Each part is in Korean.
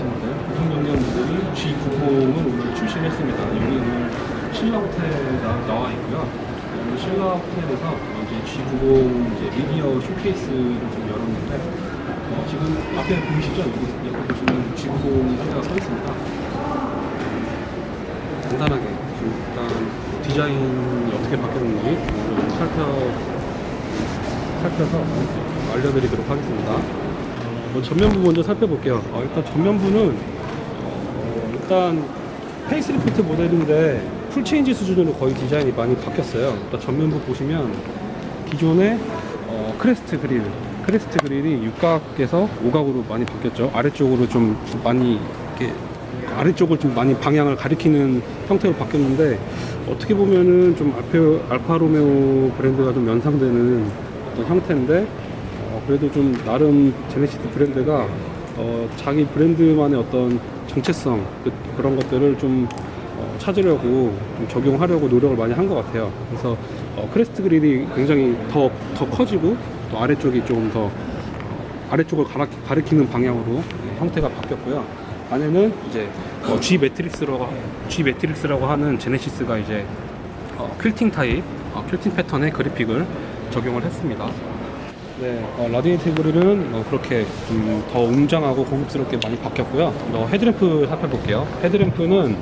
모델, 보통 경량 모델이 G90을 오늘 출시했습니다. 여기 오늘 신라 호텔에 나- 나와 있고요. 오늘 신라 호텔에서 이제 G90 이제 미디어 쇼케이스를 좀 열었는데 어, 지금 앞에 보이시죠? 여기 옆에 보시면 G90 하나가 서 있습니다. 간단하게 좀 일단 디자인이 어떻게 바뀌었는지 좀 살펴 살펴서 알려드리도록 하겠습니다. 어, 뭐 전면부 먼저 살펴볼게요. 어, 일단 전면부는 어, 일단 페이스리프트 모델인데 풀 체인지 수준으로 거의 디자인이 많이 바뀌었어요. 일단 전면부 보시면 기존의 어, 크레스트 그릴, 크레스트 그릴이 육각에서 오각으로 많이 바뀌었죠. 아래쪽으로 좀 많이 이렇게 아래쪽을 좀 많이 방향을 가리키는 형태로 바뀌었는데 어떻게 보면은 좀 알파, 알파 로메오 브랜드가 좀 연상되는 어떤 형태인데 어, 그래도 좀 나름 제네시스 브랜드가 어, 자기 브랜드만의 어떤 정체성 그, 런 것들을 좀 어, 찾으려고 좀 적용하려고 노력을 많이 한 것 같아요. 그래서 어, 크레스트 그릴이 굉장히 더, 더 커지고 또 아래쪽이 좀 더 아래쪽을 가라, 가리키는 방향으로 형태가 바뀌었고요. 안에는 이제 어, G 매트릭스라고 G 매트릭스라고 하는 제네시스가 이제 어, 퀼팅 타입, 어, 퀼팅 패턴의 그래픽을 적용을 했습니다. 네, 어, 라디에이트 그릴은 어, 그렇게 좀 더 웅장하고 고급스럽게 많이 바뀌었고요. 어, 헤드램프 살펴볼게요. 헤드램프는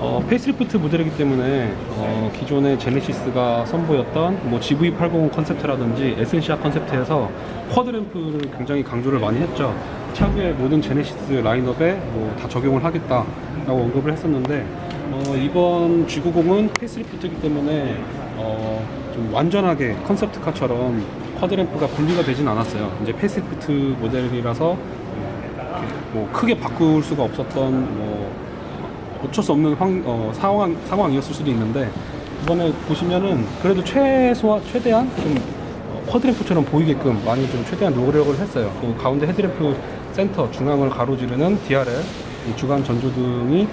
어, 페이스리프트 모델이기 때문에 어, 기존의 제네시스가 선보였던 뭐 GV850 컨셉트라든지 에센시아 컨셉트에서 쿼드램프를 굉장히 강조를 많이 했죠. 차후에 모든 제네시스 라인업에 뭐 다 적용을 하겠다라고 언급을 했었는데 어, 이번 G90은 페이스리프트이기 때문에 어, 좀 완전하게 컨셉트카처럼 쿼드램프가 분리가 되진 않았어요. 이제 페이스리프트 모델이라서 뭐 크게 바꿀 수가 없었던 뭐 어쩔 수 없는 황- 어, 상황, 상황이었을 수도 있는데 이번에 보시면은 그래도 최소한 최대한 좀 어, 쿼드램프처럼 보이게끔 많이 좀 최대한 노력을 했어요. 그 가운데 헤드램프 센터 중앙을 가로지르는 DRL 이 주간 전조등이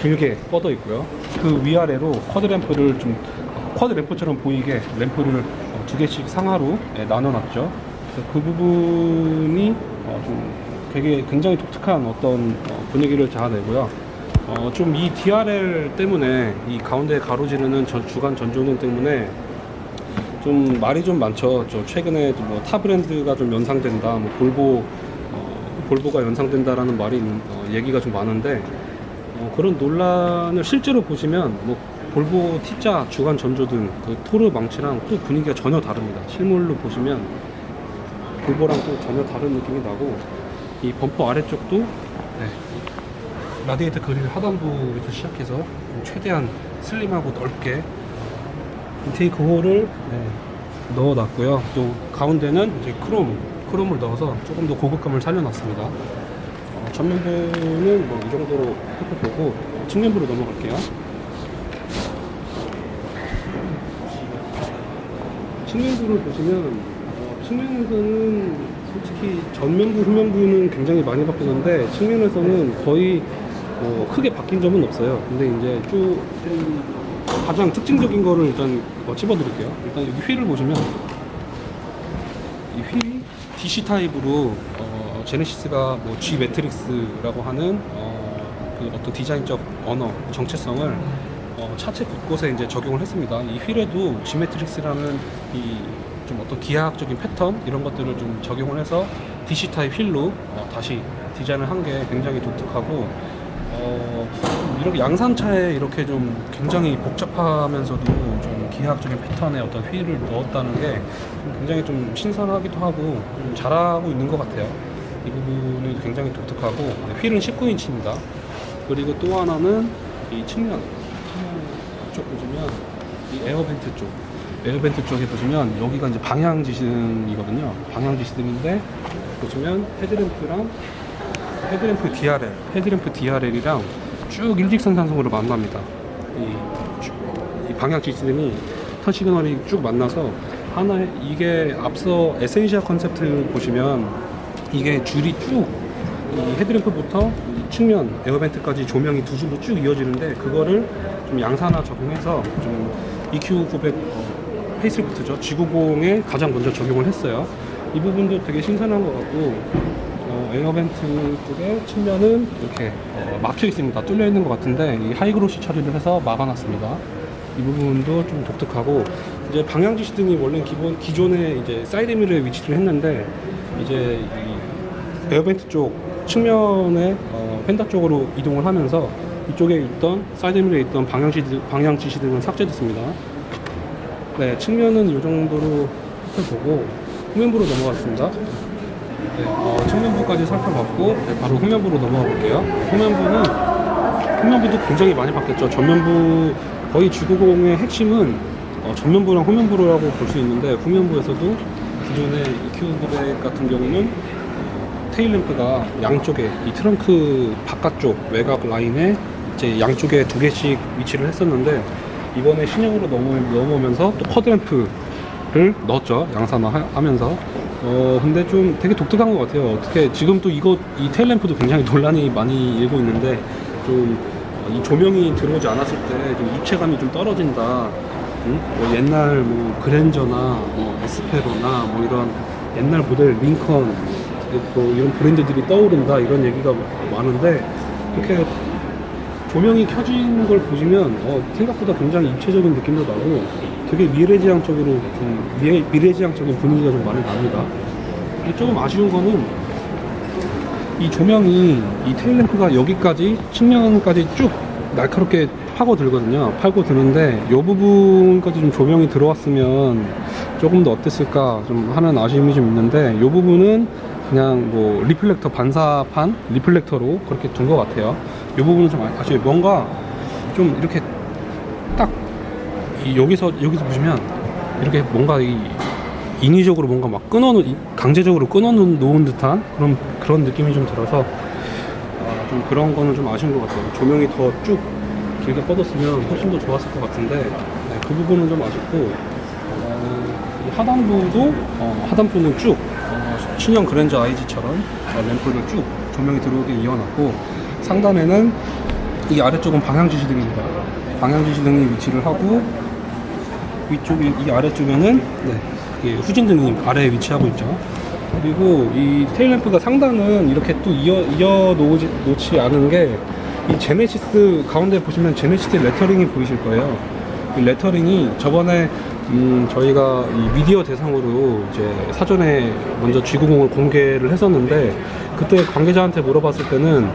길게 뻗어 있고요. 그 위아래로 쿼드램프를 좀 어, 쿼드램프처럼 보이게 램프를 어, 두 개씩 상하로 예, 나눠놨죠. 그래서 그 부분이 어, 좀 되게 굉장히 독특한 어떤 어, 분위기를 자아내고요. 어, 좀 이 DRL 때문에 이 가운데 가로지르는 전- 주간 전조등 때문에 좀 말이 좀 많죠. 저 최근에 뭐 타 브랜드가 좀 연상된다, 뭐 볼보 어, 볼보가 연상된다라는 말이 있는- 어, 얘기가 좀 많은데 어, 그런 논란을 실제로 보시면 뭐 볼보 T자 주간 전조 등 그 토르 망치랑 또 분위기가 전혀 다릅니다. 실물로 보시면 볼보랑 또 전혀 다른 느낌이 나고 이 범퍼 아래쪽도 네, 라디에이터 그릴 하단부에서 시작해서 좀 최대한 슬림하고 넓게 인테이크 홀을 네, 넣어놨고요. 또 가운데는 이제 크롬, 크롬을 넣어서 조금 더 고급감을 살려놨습니다. 어, 전면부는 뭐 이 정도로 살펴보고 측면부로 넘어갈게요. 측면부를 보시면 어, 측면에서는 솔직히 전면부, 후면부는 굉장히 많이 바뀌었는데 측면에서는 거의 뭐 크게 바뀐 점은 없어요. 근데 이제 쭉좀 가장 특징적인 거를 일단 어, 집어드릴게요. 일단 여기 휠을 보시면 이 휠이 DC 타입으로 어, 제네시스가 뭐 G 매트릭스라고 하는 어, 그 어떤 디자인적 언어 정체성을 어, 차체 곳곳에 이제 적용을 했습니다. 이 휠에도 G 매트릭스라는 이 좀 어떤 기하학적인 패턴 이런 것들을 좀 적용을 해서 DC 타입 휠로 어, 다시 디자인을 한 게 굉장히 독특하고 어, 좀 이렇게 양산차에 이렇게 좀 굉장히 복잡하면서도 좀 기하학적인 패턴의 어떤 휠을 넣었다는 게 굉장히 좀 신선하기도 하고 좀 잘하고 있는 것 같아요. 이 부분이 굉장히 독특하고 네, 휠은 19인치입니다. 그리고 또 하나는 이 측면 쪽 보시면 이 에어벤트 쪽, 에어벤트 쪽에 보시면 여기가 이제 방향 지시등이거든요. 방향 지시등인데 보시면 헤드램프랑 헤드램프 DRL, 헤드램프 DRL이랑 쭉 일직선상으로 만납니다. 이, 쭉- 이 방향 지시등이 턴 시그널이 쭉 만나서 하나의 이게 앞서 에센시아 컨셉트 보시면 이게 줄이 쭉 이 헤드램프부터 이 측면 에어벤트까지 조명이 두 줄로 쭉 이어지는데 그거를 좀 양산화 적용해서 좀 EQ900 페이스리프트죠 G90에 가장 먼저 적용을 했어요. 이 부분도 되게 신선한 것 같고 어, 에어벤트 쪽에 측면은 이렇게 어, 막혀 있습니다. 뚫려 있는 것 같은데 이 하이그로시 처리를 해서 막아놨습니다. 이 부분도 좀 독특하고 이제 방향 지시 등이 원래 기본 기존에 이제 사이드 미러에 위치를 했는데 이제 이 에어벤트 쪽 측면에 어, 펜다 쪽으로 이동을 하면서 이쪽에 있던 사이드 미러에 있던 방향 지시 방향 지시 등은 삭제됐습니다. 네, 측면은 이 정도로 살펴보고 후면부로 넘어갔습니다. 네, 어, 측면부까지 살펴봤고 네, 바로 후면부로 넘어가 볼게요. 후면부는 후면부도 굉장히 많이 바뀌었죠. 전면부 거의 G90의 핵심은 어, 전면부랑 후면부라고 볼 수 있는데 후면부에서도 기존의 EQ900 같은 경우는 어, 테일 램프가 양쪽에 이 트렁크 바깥쪽 외곽 라인에 이제 양쪽에 두 개씩 위치를 했었는데 이번에 신형으로 넘어, 넘어오면서 또 커드 램프를 넣었죠. 양산화하면서. 어 근데 좀 되게 독특한 것 같아요. 어떻게 지금 또 이거 이 테일 램프도 굉장히 논란이 많이 일고 있는데 좀 이 조명이 들어오지 않았을 때 좀 입체감이 좀 떨어진다. 응? 뭐 옛날 뭐 그랜저나 뭐 에스페로나 뭐 이런 옛날 모델 링컨 또 이런 브랜드들이 떠오른다 이런 얘기가 많은데 이렇게 조명이 켜진 걸 보시면 어, 생각보다 굉장히 입체적인 느낌도 나고 되게 미래지향적으로 좀 미래, 미래지향적인 분위기가 좀 많이 납니다. 조금 아쉬운 거는 이 조명이 이 테일램프가 여기까지 측면까지 쭉 날카롭게 파고 들거든요. 팔고 드는데 이 부분까지 좀 조명이 들어왔으면 조금 더 어땠을까 좀 하는 아쉬움이 좀 있는데 이 부분은 그냥 뭐 리플렉터 반사판 리플렉터로 그렇게 둔 것 같아요. 이 부분은 좀 아- 아쉬워요. 뭔가 좀 이렇게 딱 이 여기서 여기서 보시면 이렇게 뭔가 이 인위적으로 뭔가 막 끊어놓 이- 강제적으로 끊어놓은 놓은 듯한 그런 그런 느낌이 좀 들어서 아, 좀 그런 거는 좀 아쉬운 것 같아요. 조명이 더 쭉 길게 뻗었으면 훨씬 더 좋았을 것 같은데 네, 그 부분은 좀 아쉽고 어, 이 하단부도 어, 하단부는 쭉 어, 신형 그랜저 IG처럼 어, 램프를 쭉 조명이 들어오게 이어놨고 상단에는 이 아래쪽은 방향 지시등입니다. 방향 지시등이 위치를 하고 위쪽에 이 아래쪽에는 네, 후진등이 아래에 위치하고 있죠. 그리고 이 테일램프가 상단은 이렇게 또 이어 이어 놓지, 놓지 않은 게 이 제네시스 가운데 보시면 제네시스 레터링이 보이실 거예요. 이 레터링이 저번에 음, 저희가 이 미디어 대상으로 이제 사전에 먼저 G90을 공개를 했었는데 그때 관계자한테 물어봤을 때는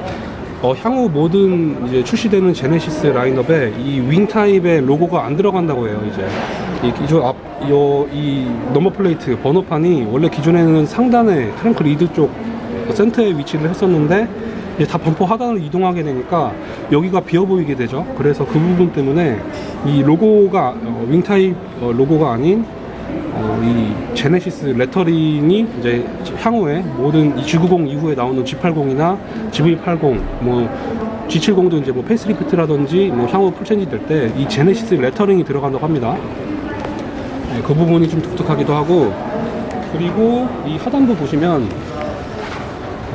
어, 향후 모든 이제 출시되는 제네시스 라인업에 이 윙 타입의 로고가 안 들어간다고 해요. 이제 이 기존 앞, 요, 이 넘버 플레이트 번호판이 원래 기존에는 상단에 트렁크 리드 쪽 센터에 위치를 했었는데 이제 다 범퍼 하단을 이동하게 되니까 여기가 비어 보이게 되죠. 그래서 그 부분 때문에 이 로고가 어, 윙 타입 어, 로고가 아닌 어, 이 제네시스 레터링이 이제 향후에 모든 이 G90 이후에 나오는 G80이나 GV80 뭐 G70도 이제 뭐 페이스리프트라든지 뭐 향후 풀체인지 될 때 이 제네시스 레터링이 들어간다고 합니다. 네, 그 부분이 좀 독특하기도 하고 그리고 이 하단부 보시면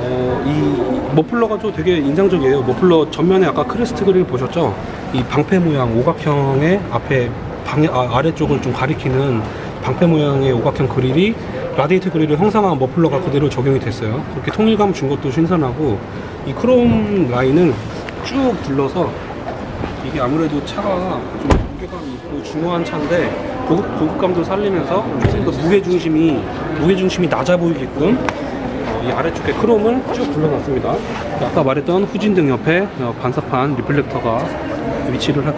어, 이 머플러가 좀 되게 인상적이에요. 머플러 전면에 아까 크레스트 그릴 보셨죠? 이 방패 모양 오각형의 앞에 방, 아, 아래쪽을 좀 가리키는 방패 모양의 오각형 그릴이 라디에이터 그릴을 형상한 머플러가 그대로 적용이 됐어요. 그렇게 통일감 준 것도 신선하고 이 크롬 라인을 쭉 둘러서 이게 아무래도 차가 좀 무게감이 있고 중후한 차인데 고급, 고급감도 살리면서 조금 더 무게 중심이 무게 중심이 낮아 보이게끔 어, 이 아래쪽에 크롬을 쭉 둘러놨습니다. 아까 말했던 후진등 옆에 어, 반사판 리플렉터가 위치를 하,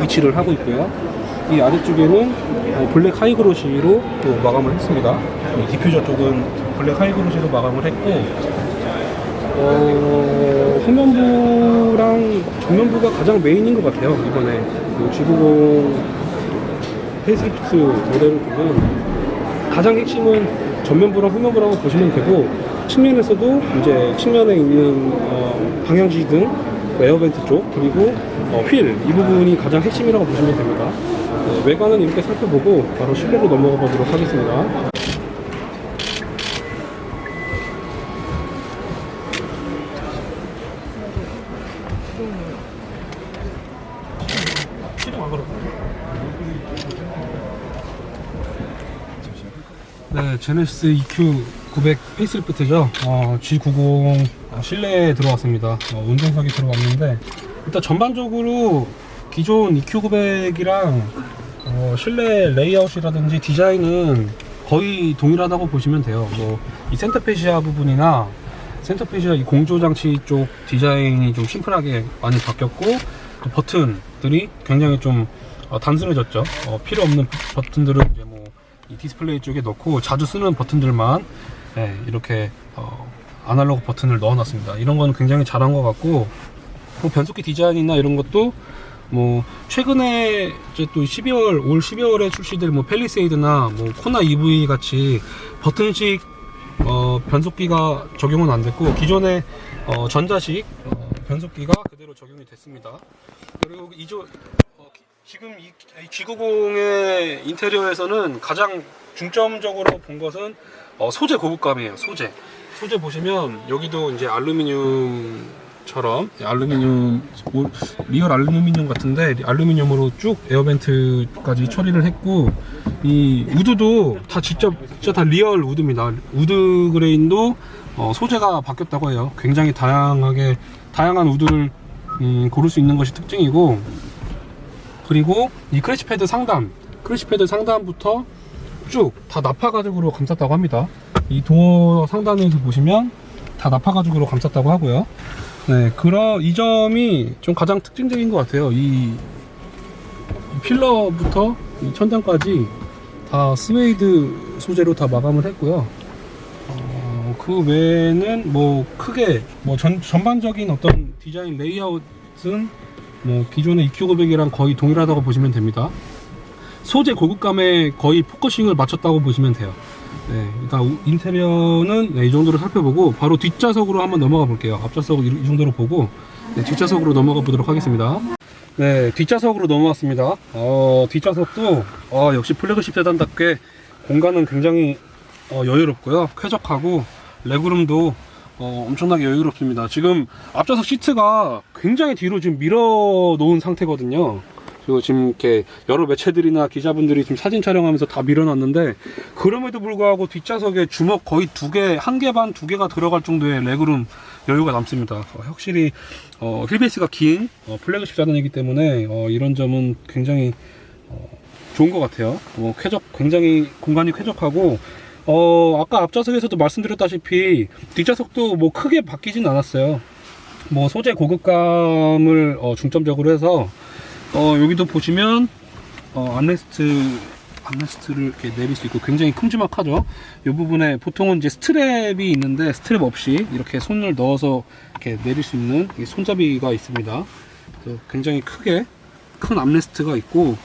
위치를 하고 있고요. 이 아래쪽에는 어, 블랙 하이그로시로 또 마감을 했습니다. 이 디퓨저 쪽은 블랙 하이그로시로 마감을 했고 어, 후면부랑 전면부가 가장 메인인 것 같아요. 이번에 그 G90 페이스리프트 모델을 보면 가장 핵심은 전면부랑 후면부라고 보시면 되고 측면에서도 이제 측면에 있는 어, 방향지 등 에어벤트 쪽 그리고 어, 휠 이 부분이 가장 핵심이라고 보시면 됩니다. 네, 외관은 이렇게 살펴보고 바로 실내로 넘어가 보도록 하겠습니다. 네, 제네시스 EQ G900 페이스리프트죠. 어, G90 어, 실내에 들어왔습니다. 어, 운전석이 들어왔는데 일단 전반적으로 기존 EQ900이랑 어, 실내 레이아웃이라든지 디자인은 거의 동일하다고 보시면 돼요. 뭐 이 센터페시아 부분이나 센터페시아 이 공조 장치 쪽 디자인이 좀 심플하게 많이 바뀌었고 또 버튼들이 굉장히 좀 어, 단순해졌죠. 어, 필요 없는 버- 버튼들은 이제 뭐 이 디스플레이 쪽에 넣고 자주 쓰는 버튼들만 네, 이렇게 어, 아날로그 버튼을 넣어놨습니다. 이런 거는 굉장히 잘한 것 같고 뭐 변속기 디자인이나 이런 것도 뭐 최근에 이제 또 12월 올 12월에 출시될 뭐 펠리세이드나 뭐 코나 EV 같이 버튼식 어, 변속기가 적용은 안 됐고 기존의 어, 전자식 어, 변속기가 그대로 적용이 됐습니다. 그리고 이조 어, 기- 지금 이, 이 G90의 인테리어에서는 가장 중점적으로 본 것은 어, 소재 고급감이에요. 소재. 소재 보시면 여기도 이제 알루미늄처럼 알루미늄 뭐, 리얼 알루미늄 같은데 알루미늄으로 쭉 에어벤트까지 처리를 했고 이 우드도 다 직접 진짜 다 리얼 우드입니다. 우드 그레인도 어, 소재가 바뀌었다고 해요. 굉장히 다양하게 다양한 우드를 음, 고를 수 있는 것이 특징이고 그리고 이 크래시 패드 상단 크래시 패드 상단부터 쭉 다 나파 가죽으로 감쌌다고 합니다. 이 도어 상단에서 보시면 다 나파 가죽으로 감쌌다고 하고요. 네, 그러 이 점이 좀 가장 특징적인 것 같아요. 이, 이 필러부터 이 천장까지 다 스웨이드 소재로 다 마감을 했고요. 어, 그 외에는 뭐 크게 뭐 전, 전반적인 어떤 디자인 레이아웃은 뭐 기존의 EQ900이랑 거의 동일하다고 보시면 됩니다. 소재 고급감에 거의 포커싱을 맞췄다고 보시면 돼요. 네, 일단 우- 인테리어는 네, 이 정도로 살펴보고 바로 뒷좌석으로 한번 넘어가 볼게요. 앞좌석 이, 이 정도로 보고 네, 뒷좌석으로 넘어가 보도록 하겠습니다. 네, 뒷좌석으로 넘어왔습니다. 어, 뒷좌석도 어, 역시 플래그십 세단답게 공간은 굉장히 어, 여유롭고요. 쾌적하고 레그룸도 어, 엄청나게 여유롭습니다. 지금 앞좌석 시트가 굉장히 뒤로 지금 밀어 놓은 상태거든요. 그리고 지금 이렇게 여러 매체들이나 기자분들이 지금 사진 촬영하면서 다 밀어놨는데 그럼에도 불구하고 뒷좌석에 주먹 거의 두 개, 한 개 반, 두 개가 들어갈 정도의 레그룸 여유가 남습니다. 어, 확실히 어, 휠베이스가 긴 어, 플래그십 사단이기 때문에 어, 이런 점은 굉장히 어, 좋은 것 같아요. 어, 쾌적, 굉장히 공간이 쾌적하고 어, 아까 앞좌석에서도 말씀드렸다시피 뒷좌석도 뭐 크게 바뀌진 않았어요. 뭐 소재 고급감을 어, 중점적으로 해서 어, 여기도 보시면 어, 암레스트 암레스트를 이렇게 내릴 수 있고 굉장히 큼지막하죠. 이 부분에 보통은 이제 스트랩이 있는데 스트랩 없이 이렇게 손을 넣어서 이렇게 내릴 수 있는 이 손잡이가 있습니다. 굉장히 크게 큰 암레스트가 있고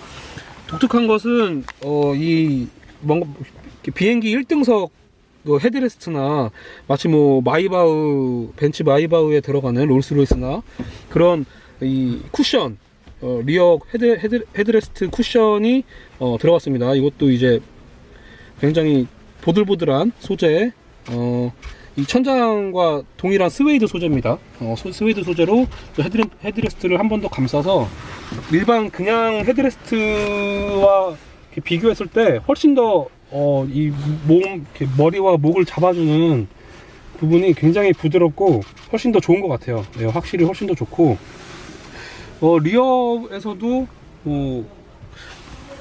독특한 것은 어, 이 뭔가 비행기 1등석 그 헤드레스트나 마치 뭐 마이바흐 벤츠 마이바흐에 들어가는 롤스로이스나 그런 이 쿠션 어, 리어 헤드, 헤드, 헤드레스트 쿠션이 어, 들어갔습니다. 이것도 이제 굉장히 보들보들한 소재, 어, 이 천장과 동일한 스웨이드 소재입니다. 어, 소- 스웨이드 소재로 그 헤드레, 헤드레스트를 한 번 더 감싸서 일반 그냥 헤드레스트와 비교했을 때 훨씬 더 어, 이 몸, 머리와 목을 잡아주는 부분이 굉장히 부드럽고 훨씬 더 좋은 것 같아요. 네, 확실히 훨씬 더 좋고. 어, 리어에서도 뭐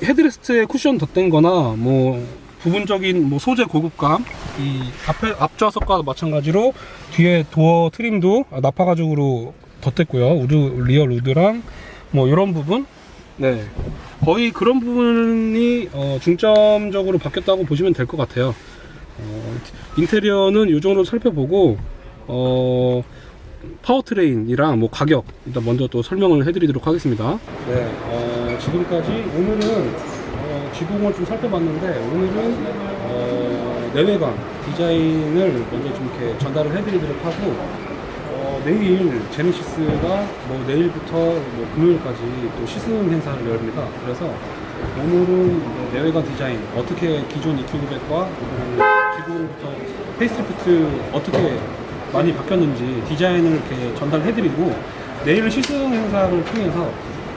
헤드레스트에 쿠션 덧댄 거나 뭐 부분적인 뭐 소재 고급감 이 앞에 앞좌석과 마찬가지로 뒤에 도어 트림도 나파 가죽으로 덧댔고요. 우드 리얼 우드랑 뭐 이런 부분. 네 거의 그런 부분이 어, 중점적으로 바뀌었다고 보시면 될 것 같아요 어, 인테리어는 이 정도 살펴보고 어, 파워트레인이랑 뭐 가격 일단 먼저 또 설명을 해드리도록 하겠습니다. 네, 어, 지금까지 오늘은 어, G90을 좀 살펴봤는데 오늘은 어, 내외관 디자인을 먼저 좀 이렇게 전달을 해드리도록 하고 어, 내일 제네시스가 뭐 내일부터 뭐 금요일까지 또 시승 행사를 열립니다. 그래서 오늘은 이제 내외관 디자인 어떻게 기존 EQ900과 G90부터 페이스리프트 어떻게 많이 바뀌었는지 디자인을 이렇게 전달해드리고 내일 시승 행사를 통해서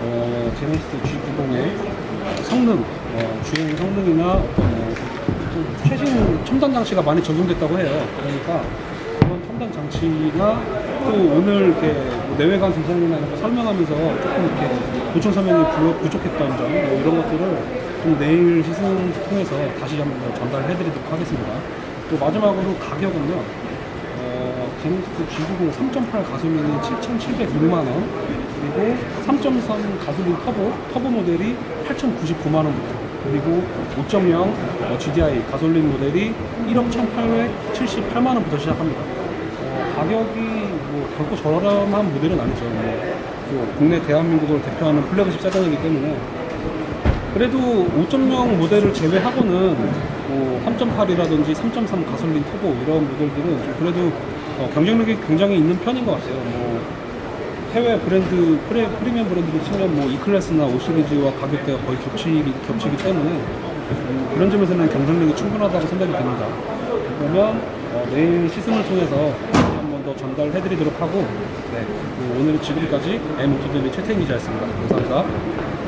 어, 제네시스 G90의 성능, 어, 주행 성능이나 어떤 뭐, 또 최신 첨단 장치가 많이 적용됐다고 해요. 그러니까 그런 첨단 장치나 또 오늘 이렇게 뭐 내외관 디자인이나 이런 거 설명하면서 조금 이렇게 보충 설명이 부- 부족했던 점, 뭐 이런 것들을 좀 내일 시승 통해서 다시 한번 전달해드리도록 하겠습니다. 또 마지막으로 가격은요. 어, 제네시스 G90 3.8 가솔린이 7,706만 원, 그리고 3.3 가솔린 터보 터보 모델이 8,099만 원부터, 그리고 5.0 어, GDI 가솔린 모델이 1억 1,878만 원부터 시작합니다. 어, 가격이 뭐 결코 저렴한 모델은 아니죠. 뭐, 또 국내 대한민국을 대표하는 플래그십 세단이기 때문에 그래도 5.0 모델을 제외하고는 뭐 3.8이라든지 3.3 가솔린 터보 이런 모델들은 좀 그래도 어, 경쟁력이 굉장히 있는 편인 것 같아요. 뭐 해외 브랜드 프레, 프리미엄 브랜드를 치면 뭐 E 클래스나 5 시리즈와 가격대가 거의 겹치기, 겹치기 때문에 음, 그런 점에서는 경쟁력이 충분하다고 생각이 됩니다. 그러면 어, 내일 시승을 통해서 더 전달해드리도록 하고 네, 그 오늘 지금까지 M 오토델리 최태인 기자였습니다. 감사합니다.